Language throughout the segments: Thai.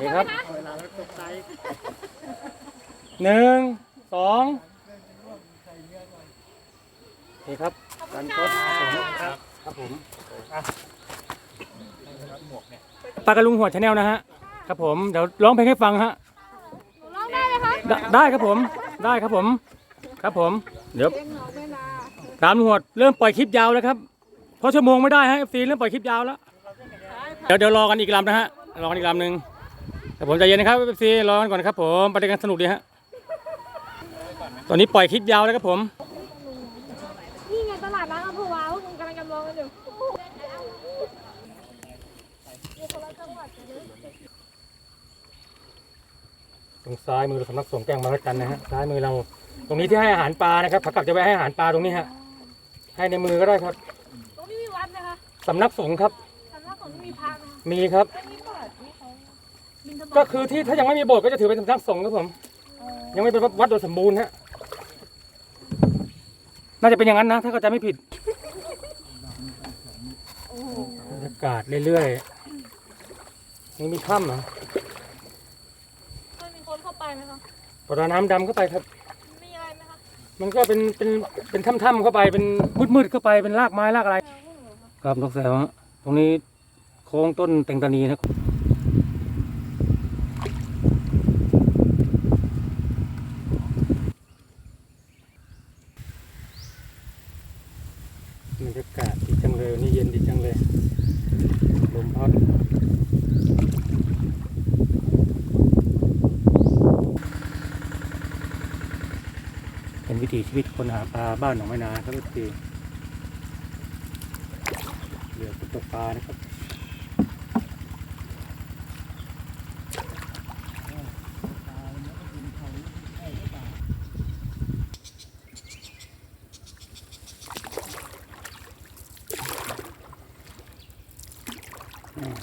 นี่ครับหนึ่งสองนี่ครับการทดครับครับผมอะปลากระลุงหัวชาแนลนะฮะครับผมเดี๋ยวร้องเพลงให้ฟังฮะร้องได้ไหมคะได้ได้ครับผมได้ครับผม ครับผม เดี๋ยวตามหัวดเริ่มปล่อยคลิปยาวแล้วครับเพราะชั่วโมงไม่ได้ฮะเอฟซีเริ่มปล่อยคลิปยาวแล้วเดี๋ยวเดี๋ยวรอกันอีกลำนะฮะรอกันอีกลำหนึ่ง แต่ผมใจเย็นนะครับเอฟซีรอกันก่อนนะครับผมไปด้วยกันสนุกดีฮะตอนนี้ปล่อยคลิปยาวแล้วครับผม นี่ไงตลาดนัดอำเภอวาพวกมึงกำลังจะมองกันอยู่ตรงซ้ายมือเราสำนักสงฆ์แกงบางระจันนะฮะซ้ายมือเรา ตรงนี้ที่ให้อาหารปลานะครับผักกับจะไปให้อาหารปลาตรงนี้ฮะให้ในมือก็ได้ครับตรงนี้มีวัดนะคะสำนักสงฆ์ครับสำนักสงฆ์มีพระนะคะมีครับ ก็คือที่ถ้ายังไม่มีโบสถ์ก็จะถือเป็นสำนักสงฆ์ครับผม ยังไม่เป็นวัดโดยสมบูรณ์ฮะ น่าจะเป็นอย่างนั้นนะ ถ้าเข้าใจไม่ผิดบรรยากาศเรื่อยๆ นี่มีถ้ำเหรอเคยมีคนเข้าไปไหมคะปลาน้ำดำเข้าไปครับ มีอะไรไหมคะมันก็เป็นเป็นเป็นถ้ำๆเข้าไปเป็นมืดๆเข้าไปเป็นรากไม้รากอะไรเออพวกหนูค่ะครับนกแสวฮะตรงนี้โค้งต้นแตงตานีนะครับ บรรยากาศดีจังเลยนี่เย็นดีจังเลยลมพัดเป็นวิถีชีวิตคนหาปลาบ้านหนองไม้นาครับทุกทีเรือตกปลานะครับ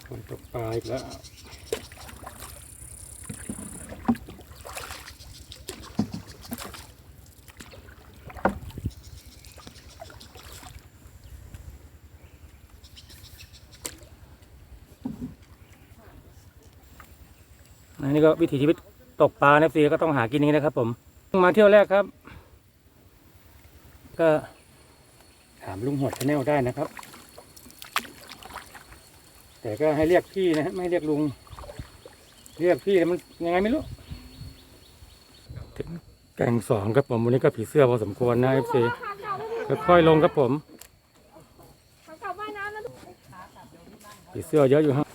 คนตกปลาอีกแล้วอันนี้ก็วิถีชีวิตตกปลาเนฟซีก็ต้องหากินนี้นะครับผม มาเที่ยวแรกครับ ก็ถามลุงหวดชาแนลได้นะครับ แต่ก็ให้เรียกพี่นะฮะไม่ให้เรียกลุง เรียกพี่แล้วมันยังไงไม่รู้ ถึงแกงสองครับผมวันนี้ก็ผีเสื้อพอสมควรนะเอฟซีขาเก่าไม่ถูกค่อยๆลงครับผมขาเก่าว่ายน้ำนะผีเสื้อเยอะอยู่ฮะ